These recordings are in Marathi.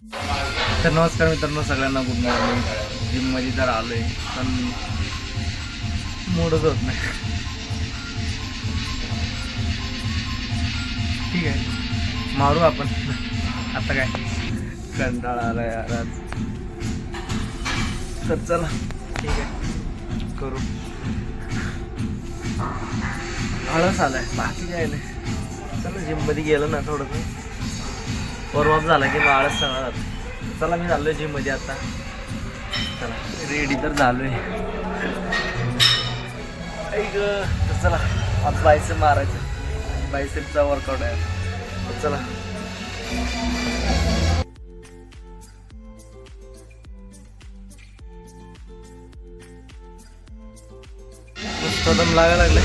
तर नमस्कार मित्रांनो सगळ्यांना गुड मॉर्निंग जिममध्ये तर आलो आहे पण मूडच होत नाही. ठीक आहे. मारू आपण. आता काय? कंटाळा आला यार आज. तर चला. ठीक आहे. करू. आळस आलाय. बाकी काय नाही. चला जिममध्ये गेलं ना थोडंसं. वॉर्मअप झाला की मग सगळा. जातो चला मी चाललोय जिममध्ये आता. चला रेडी तर झालोय. ऐक तर चला आज बायसेप मारायचं. बायसेपचा वर्कआउट आहे. चला. दम लागायला लागले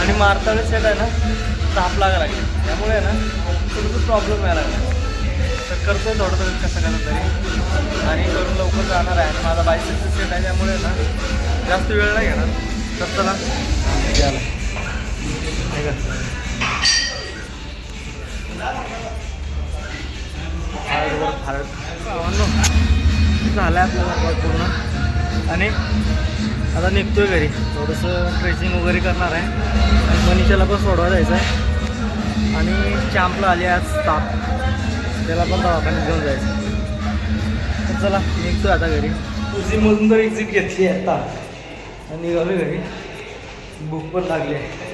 आणि मारताळच सेट आहे ना ताप लागायला लागले त्यामुळे आहे ना थोडंसं प्रॉब्लेम यायला लागला तर करतोय थोडं थोडं कसं कसं तरी. आणि करून लवकर जाणार आहे. आणि माझा बायसेपचं सेट आहे त्यामुळे ना जास्त वेळ नाही घेणार. तर चला. घ्यायला हे फार झालं आहे आपलं पूर्ण. आणि आता निघतोय घरी. थोडंसं ट्रेसिंग वगैरे करणार आहे. आणि मनीषाला पण सोडवा जायचं आहे आणि चॅम्पला आली आज ताप त्याला पण दवाखान्यात घेऊन जायचं. तर चला निघतोय आता घरी. उजीमधून तर एक्झिट घेतली आहे आता. आणि निघालो घरी. भूक पण लागली आहे.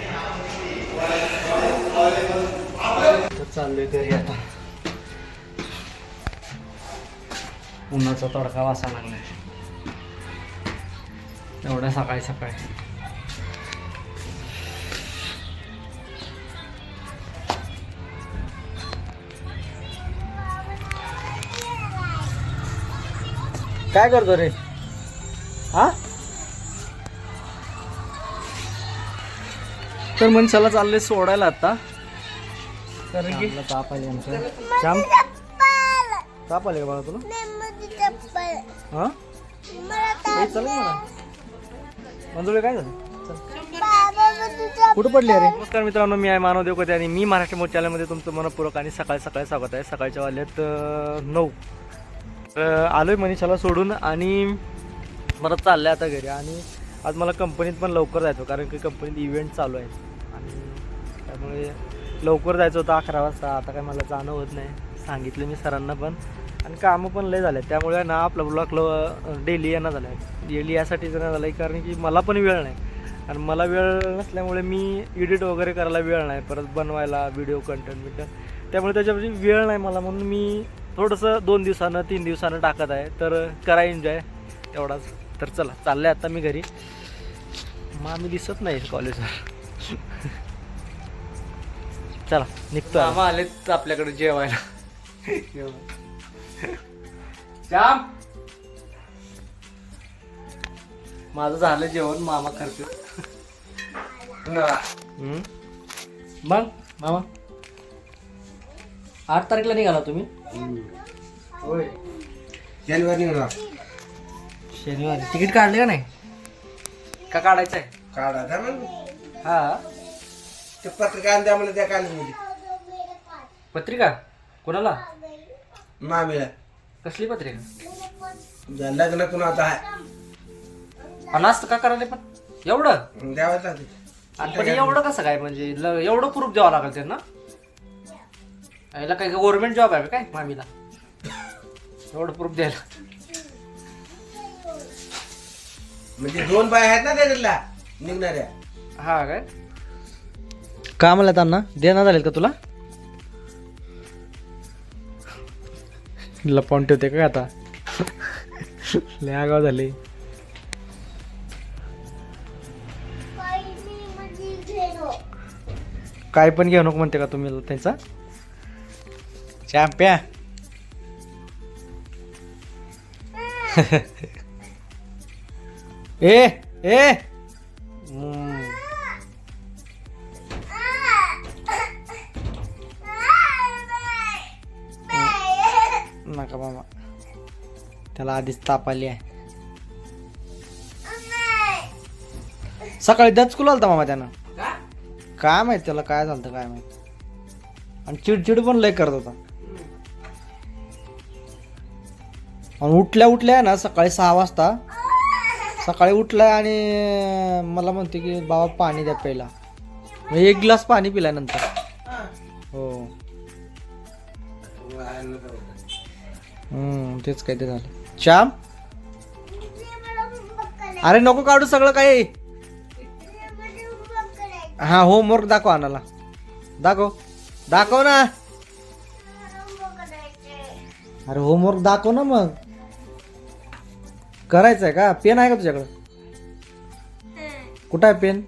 तर चाललोय घरी आता. उन्हाचा तडका वासा लागलाय. एवढ्या सकाळी सकाळी. काय करतो रे? हा? तर मनशाला चाललंय सोडायला आता. कारण की ताप आले आमचं. श्याम? ताप आले का बाळा तुला? हा? ए, चल ना मला मंजुळे काय झालं. कुठं पडली अरे नमस्कार मित्रांनो मी आहे मानव देवकते आणि मी महाराष्ट्र मोठ चॅनलमध्ये तुमचं मनपूर्वक आणि सकाळी सकाळी स्वागत आहे. सकाळच्या वाल्यात नऊ. तर आलोय मनीषाला सोडून आणि परत चाललंय आता घरी. आणि आज मला कंपनीत पण लवकर जायचं कारण की कंपनीत इव्हेंट चालू आहेत आणि त्यामुळे लवकर जायचं होतं अकरा वाजता. आता काय मला जाणं होत नाही. सांगितलं मी सरांना पण. आणि कामं पण लय झाले त्यामुळे ना आपलं ल डेली येणं झालं आहे डेली यासाठी येणं झालं आहे कारण की मला पण वेळ नाही. आणि मला वेळ नसल्यामुळे मी एडिट वगैरे करायला वेळ नाही. परत बनवायला व्हिडिओ कंटेंट बिंटेंट त्यामुळे त्याच्यामध्ये वेळ नाही मला. म्हणून मी थोडंसं दोन दिवसानं तीन दिवसानं टाकत आहे. तर करा एन्जॉय तेवढाच तर चला चाललं आहे आता मी घरी. मग आम्ही दिसत नाही कॉलेजवर चला निघतो आम्हा आलेत आपल्याकडे जेवायला. श्याम! माझं झालं जेवण मामा करते मग? मामा? आठ तारीखला निघाला तुम्ही? निघाला शनिवारी. तिकीट काढले का नाही? का काढायचं आहे काढा द्या मग. हा. ते पत्रिका द्या मला त्या कॉलेजमध्ये पत्रिका? कोणाला? मामीला. कसली पत्रिका? जा लग्न कुणाचं आहे. अनास्त का करायला पण? एवढं? द्यावंच लागते आणि पण एवढं कसं काय? म्हणजे ल- एवढं प्रूफ द्यावं लागेल त्यांना? याला काय गव्हर्नमेंट जॉब आहे काय मामीला? एवढं प्रूफ द्यायला. म्हणजे दोन बाय आहेत ना त्याच्यातला निघणाऱ्या. हा काय? का म्हणलं त्यांना? देणार झालेत का तुला? लपवून ठेवते का आता? लय आगाव झाले. काय पण घेऊ नको म्हणते का तुम्ही त्यांचा? चॅम्प्या ए ए. नका मामा त्याला आधीच ताप आली आहे. सकाळी दचकुल आलता मामा त्यानं. काय माहीत त्याला काय झालं काय माहीत. आणि चिडचिड पण लय करत होता. आणि उठल्या उठल्या ना सकाळी सहा वाजता सकाळी उठलाय आणि मला म्हणते की बाबा पाणी द्या प्यायला. मग एक ग्लास पाणी पिल्यानंतर हो. हम्म तेच काय ते झालं. श्याम? अरे नको काढू सगळं काही. हा होमवर्क दाखव आणाला दाखव. दाखव ना. अरे होमवर्क दाखव ना मग. करायचं आहे का? पेन आहे का तुझ्याकडं? कुठं आहे पेन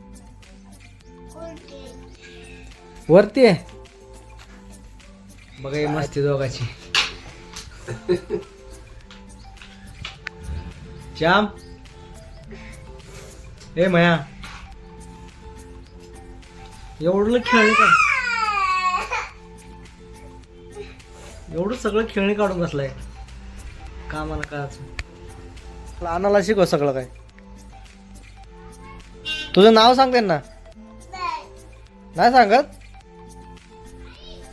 वरती आहे. बघा ही मस्ती दोघाची. श्याम. ए मया. एवढं खेळणी का एवढं सगळं खेळणी काढून बसलाय. कामाला मला काच लहानाला शिकव सगळं काय तुझं नाव सांग त्यांना. नाही सांगत?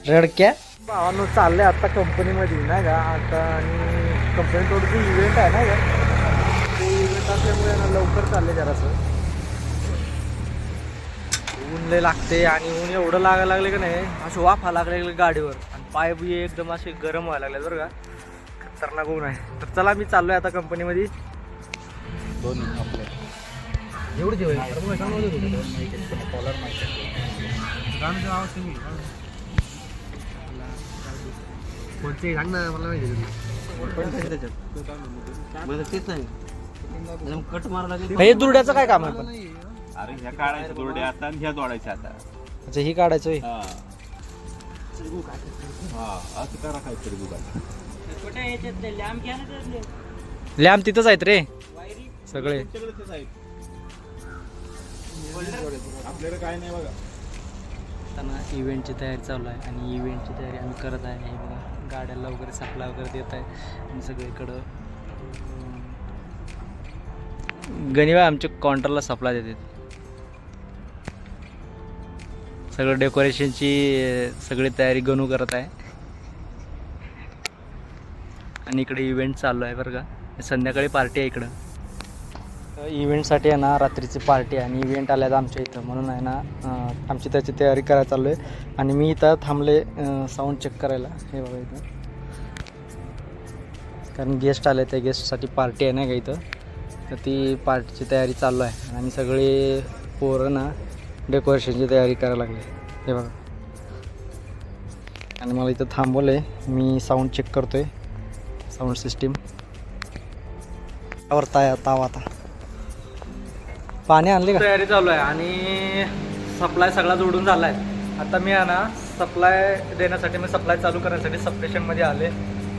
रडक्या. भावानं चालले आता कंपनीमध्ये नाही का? आता आणि कंपनी थोडंसं इव्हेंट आहे ना का? ते इव्हेंट असल्यामुळे ना लवकर चालले जरासं. ऊन लय लागते आणि ऊन एवढं लागायला लागले का नाही असे वाफा लागले लागले गाडीवर. आणि पाय बी एकदम असे गरम व्हायला लागले बरं का. खतरनाक ऊन आहे. तर चला मी चाललोय आता कंपनीमध्ये दोन आपले. एवढं जेवण कोणते? सांग ना मला माहिती कट मारा लागेल. हे दुर्ड्याचं काय काम आहे पण? अरे ह्या काढायच्या दोरड्या आता आणि ह्या जोडायच्या आता. अच्छा ही काढायचं. हा. हा असं करा काहीतरी बुगा लॅम्प तिथंच आहेत रे. सगळे. आपल्याकडे काय नाही बघा. त्यांना इव्हेंटची तयारी चालू आहे आणि इव्हेंटची तयारी आम्ही करत आहे. हे बघा गाड्याला वगैरे सप्लाय वगैरे देत आहे आणि सगळीकडं. गणिबा आमच्या काउंटरला सप्लाय देतात सगळं डेकोरेशनची सगळी तयारी गणू करत आहे. आणि इकडे इव्हेंट चालू आहे बरं का. संध्याकाळी पार्टी आहे इकडं. इव्हेंटसाठी आहे ना रात्रीची पार्टी आणि इव्हेंट आल्यात आमच्या इथं. म्हणून आहे ना आमची त्याची तयारी करायला चालू आहे आणि मी इथं थांबले साऊंड चेक करायला. हे बघा इथं. कारण गेस्ट आले त्या गेस्टसाठी पार्टी आहे ना का इथं? तर ती पार्टीची तयारी चालू आहे. आणि सगळे पोरं ना डेकोरेशनची तयारी करायला लागले. हे बघा. आणि मला इथं थांबवलं आहे मी साऊंड चेक करतो आहे साऊंड सिस्टीम ताय ताव आता. पाणी आणले का? तयारी चालू आहे आणि सप्लाय सगळा जोडून झाला आहे आता मी आहे ना सप्लाय देण्यासाठी मी सप्लाय चालू करण्यासाठी सबस्टेशनमध्ये आले.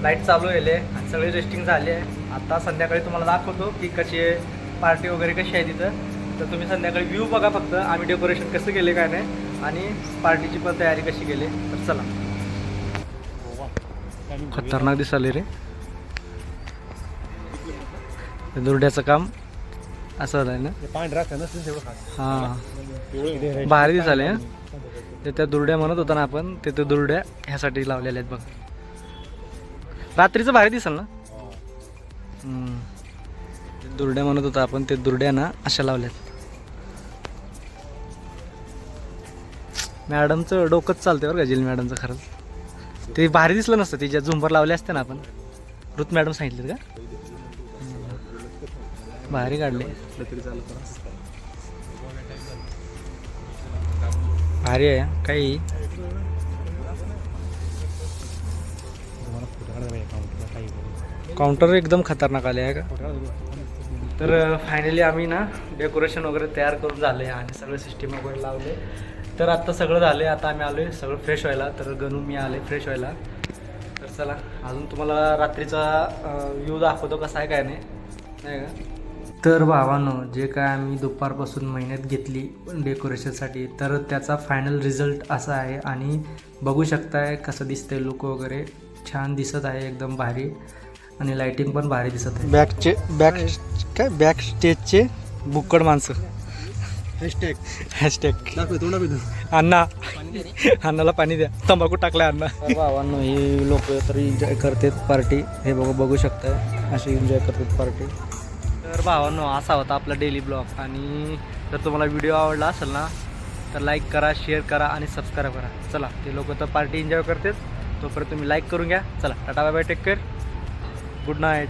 लाइट चालू येले आणि सगळी रेस्टिंग झाली आहे. आता संध्याकाळी तुम्हाला दाखवतो की कशी आहे पार्टी वगैरे कशी आहे तिथं. तर तुम्ही संध्याकाळी व्ह्यू बघा फक्त आम्ही डेकोरेशन कसं केले काय नाही. आणि पार्टीची पण तयारी कशी केली तर चला. खतरनाक दिसाले रे. दुर्ड्याचं काम. असं आहे ना? पांढरा का नसेल तेवढं खास हां. भारी दिसाले? ते त्या दुर्ड्या म्हणत होता ना आपण ते त्या दुर्ड्या ह्यासाठी लावलेल्या आहेत बघ. रात्रीचं भारी दिसल ना? दुर्ड्या म्हणत होता आपण ते दुर्ड्या ना अशा लावल्यात. मॅडमचं डोकंच चालते बरं का जिल मॅडमचं खरंच ते भारी दिसलं नसतं तिच्या झुंबर लावले असते ना आपण ऋत मॅडम सांगितलं का? भारी काढले. भारी आहे काही. काउंटर एकदम खतरनाक आले आहे का? तर फायनली आम्ही ना डेकोरेशन वगैरे तयार करून झाले आणि सगळे सिस्टीम वगैरे लावले. तर आत्ता सगळं झाले आता आम्ही आलोय सगळं फ्रेश व्हायला. तर गणू मी आले फ्रेश व्हायला. तर चला अजून तुम्हाला रात्रीचा व्ह्यू दाखवतो कसा आहे काय नाही. तर भावानो जे काय आम्ही दुपारपासून मेहनत घेतली डेकोरेशनसाठी तर त्याचा फायनल रिझल्ट असा आहे. आणि बघू शकताय कसं दिसतंय लुक वगैरे. छान दिसत आहे एकदम भारी. आणि लाइटिंग पण भारी दिसत आहे. बॅकचे बॅक काय? बॅक स्टेजचे बुक्कड माणसं. हॅशटॅग हॅशटॅग अण्णा. अण्णाला पाणी द्या. तंबाखू टाकलाय अण्णा. भावांनो ही लोक तरी एन्जॉय करतात पार्टी हे बघू बघू शकताय. अशी एन्जॉय करतात पार्टी तर भावांनो असा होता आपला डेली ब्लॉग आणि जर तुम्हाला व्हिडिओ आवडला असेल ना तर लाईक करा शेअर करा आणि सबस्क्राईब करा. चला ते लोक तर पार्टी एन्जॉय करतात तोपर्यंत तुम्ही लाईक करून घ्या. चला tata bye bye take care good night